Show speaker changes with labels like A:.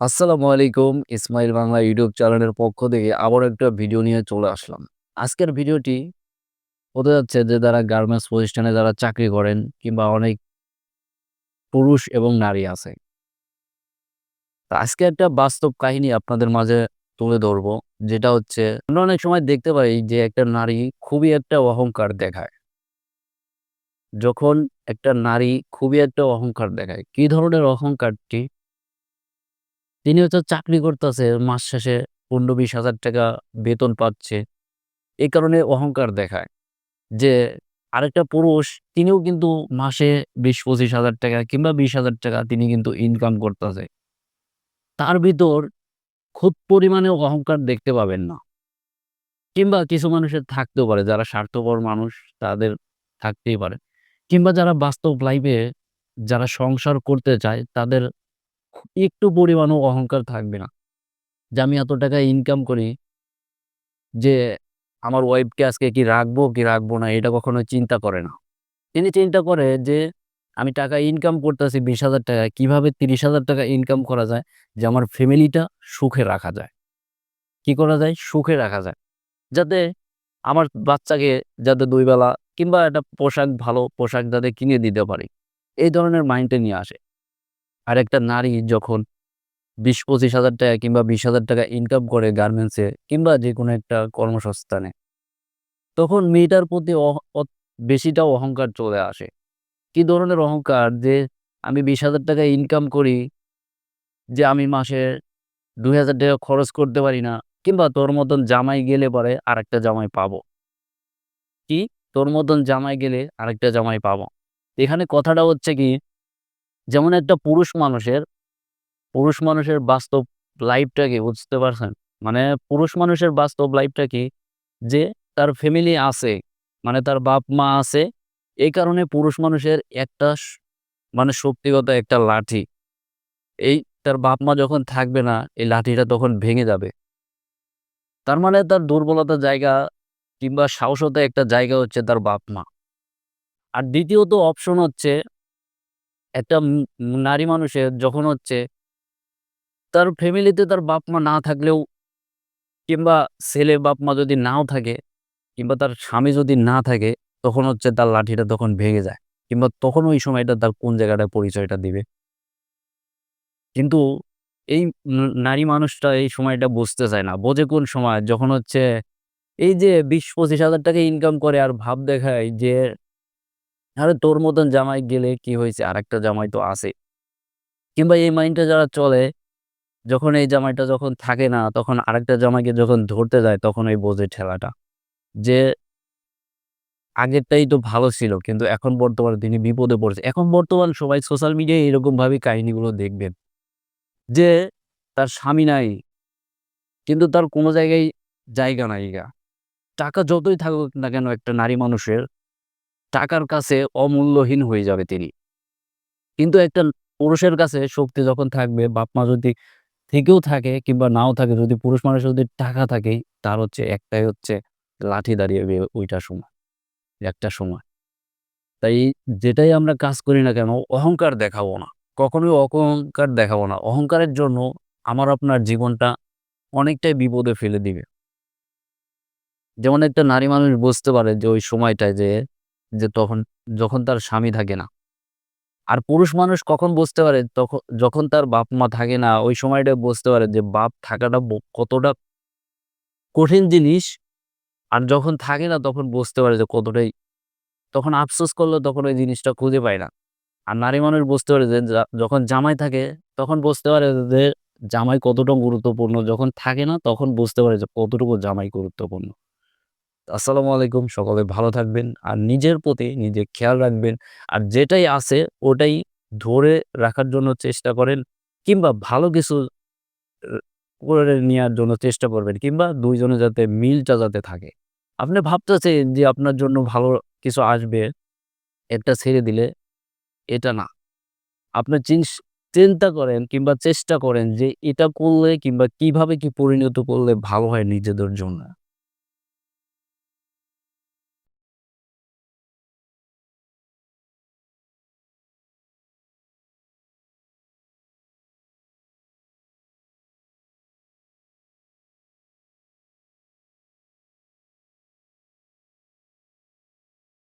A: আসসালামু আলাইকুম, ইসমাইল বাংলা ইউটিউব চ্যানেলের পক্ষ থেকে আবার একটা ভিডিও নিয়ে চলে আসলাম। আজকের ভিডিওটি হতে যাচ্ছে যে যারা গার্মেন্টস প্রতিষ্ঠানে যারা চাকরি করেন কিংবা অনেক পুরুষ এবং নারী আছে। তা আজকে একটা বাস্তব কাহিনী আপনাদের মাঝে তুলে ধরবো, যেটা হচ্ছে আমরা অনেক সময় দেখতে পাই যে একটা নারী খুবই একটা অহংকার দেখায়। যখন একটা নারী খুবই একটা অহংকার দেখায়, কি ধরনের অহংকারটি? তিনি হচ্ছে চাকরি করতেছে, মাস শেষে পনেরো বিশ হাজার টাকা বেতন পাচ্ছে। এই কারণে অহংকার দেখায় যে আরেকটা পুরুষ, তিনিও কিন্তু মাসে বিশ পঁচিশ হাজার টাকা কিংবা বিশ হাজার টাকা তিনি কিন্তু ইনকাম করতেছে। তার ভিতর খুব পরিমাণে অহংকার দেখতে পাবেন না। কিংবা কিছু মানুষের থাকতেও পারে, যারা স্বার্থপর মানুষ তাদের থাকতেই পারে। কিংবা যারা বাস্তব লাইফে যারা সংসার করতে চায় তাদের একটু পরিমাণও অহংকার থাকবে না। যে আমি এত টাকা ইনকাম করি যে আমার ওয়াইফকে আজকে কি রাখব কি রাখব না, এটা কখনো চিন্তা করে না। তিনি চিন্তা করে যে আমি টাকা ইনকাম করতেছি বিশ হাজার টাকা কীভাবে তিরিশ হাজার টাকা ইনকাম করা যায় যে আমার ফ্যামিলিটা সুখে রাখা যায়? কি করা যায়? সুখে রাখা যায়। যাতে আমার বাচ্চাকে যাতে দুই বেলা কিংবা একটা পোশাক ভালো পোশাক যাতে কিনে দিতে পারি। এই ধরনের মাইন্ডে নিয়ে আসে। আর একটা নারী যখন বিশ পঁচিশ হাজার টাকা কিংবা বিশ হাজার টাকা ইনকাম করে গার্মেন্টসে কিংবা যে কোনো একটা কর্মসংস্থানে, তখন মেয়েটার প্রতি বেশিটা অহংকার চলে আসে। কি ধরনের অহংকার? যে আমি বিশ হাজার টাকা ইনকাম করি, যে আমি মাসে দুই হাজার টাকা খরচ করতে পারি না, কিংবা তোর মতন জামাই গেলে পরে আরেকটা জামাই পাবো। কি? তোর মতন জামাই গেলে আরেকটা জামাই পাবো। এখানে কথাটা হচ্ছে কি যেমন একটা পুরুষ মানুষের পুরুষ মানুষের বাস্তব লাইফটা কি, বুঝতে পারছেন? মানে পুরুষ মানুষের বাস্তব লাইফটা কি, যে তার ফ্যামিলি আছে মানে তার বাপ মা আছে এই কারণে পুরুষ মানুষের একটা মানে শক্তিগত একটা লাঠি। এই তার বাপ মা যখন থাকবে না, এই লাঠিটা তখন ভেঙে যাবে। তার মানে তার দুর্বলতা জায়গা কিংবা সাহসতা একটা জায়গা হচ্ছে তার বাপ মা। আর দ্বিতীয়ত অপশন হচ্ছে একটা নারী মানুষের যখন হচ্ছে তার ফ্যামিলিতে তার বাপ মা না থাকলেও কিংবা ছেলে বাপ মা যদি নাও থাকে কিংবা তার স্বামী যদি না থাকে, তখন হচ্ছে তার লাঠিটা তখন ভেঙে যায় কিংবা তখন ওই সময়টা তার কোন জায়গাটায় পরিচয়টা দিবে। কিন্তু এই নারী মানুষটা এই সময়টা বুঝতে চায় না। বোঝে কোন সময়? যখন হচ্ছে এই যে বিশ পঁচিশ হাজার টাকা ইনকাম করে আর ভাব দেখায় যে আরে তোর মতন জামাই গেলে কি হয়েছে? আরেকটা জামাই তো আছে। কিংবা এই মাইন্ডটা যারা চলে, যখন এই জামাইটা যখন থাকে না, তখন আরেকটা জামাইকে যখন ধরতে যায়, তখন ওই বোঝে ঠেলাটা। যে আগেরটাই তো ভালো ছিল, কিন্তু এখন বর্তমানে তিনি বিপদে পড়েছে। এখন বর্তমান সবাই সোশ্যাল মিডিয়ায় এরকম ভাবে কাহিনীগুলো দেখবেন। যে তার স্বামী নাই, কিন্তু তার কোনো জায়গায় জায়গা নাই টাকা যতই থাকুক না কেন একটা নারী মানুষের টাকার কাছে অমূল্যহীন হয়ে যাবে তিনি। কিন্তু একটা পুরুষের কাছে শক্তি যখন থাকবে, বাপ মা যদি থেকেও থাকে কিংবা নাও থাকে, যদি পুরুষ মানুষ যদি টাকা থাকে, তার হচ্ছে একটাই হচ্ছে লাঠি দাঁড়িয়ে ওইটা সময়, একটা সময়। তাই যেটাই আমরা কাজ করি না কেন, অহংকার দেখাবো না। কখনোই অহংকার দেখাবো না। অহংকারের জন্য আমার আপনার জীবনটা অনেকটাই বিপদে ফেলে দিবে। যেমন একটা নারী মানুষ বুঝতে পারে যে ওই সময়টায় যে যে তখন, যখন তার স্বামী থাকে না। আর পুরুষ মানুষ কখন বুঝতে পারে তখন যখন তার বাপ মা থাকে না, ওই সময়টা বুঝতে পারে যে বাপ থাকাটা কতটা কঠিন জিনিস। আর যখন থাকে না, তখন বুঝতে পারে যে কতটাই, তখন আফসোস করলে তখন ওই জিনিসটা খুঁজে পায় না। আর নারী মানুষ বুঝতে পারে যে, যখন জামাই থাকে, তখন বুঝতে পারে যে জামাই কতটা গুরুত্বপূর্ণ। যখন থাকে না, তখন বুঝতে পারে যে কতটুকু জামাই গুরুত্বপূর্ণ। আসসালামু আলাইকুম, সকলে ভালো থাকবেন। আর নিজের প্রতি নিজে খেয়াল রাখবেন। আর যেটাই আছে, ওটাই ধরে রাখার জন্য চেষ্টা করেন কিংবা ভালো কিছু করে নেওয়ার জন্য চেষ্টা করবেন কিংবা দুইজনে যাতে মিলটা যাতে থাকে। আপনি ভাবতেছেন যে আপনার জন্য ভালো কিছু আসবে, এটা ছেড়ে দিলে এটা না। আপনি চিন্তা করেন কিংবা চেষ্টা করেন যে এটা করলে কিংবা কীভাবে কি পরিণত করলে ভালো হয় নিজেদের জন্য।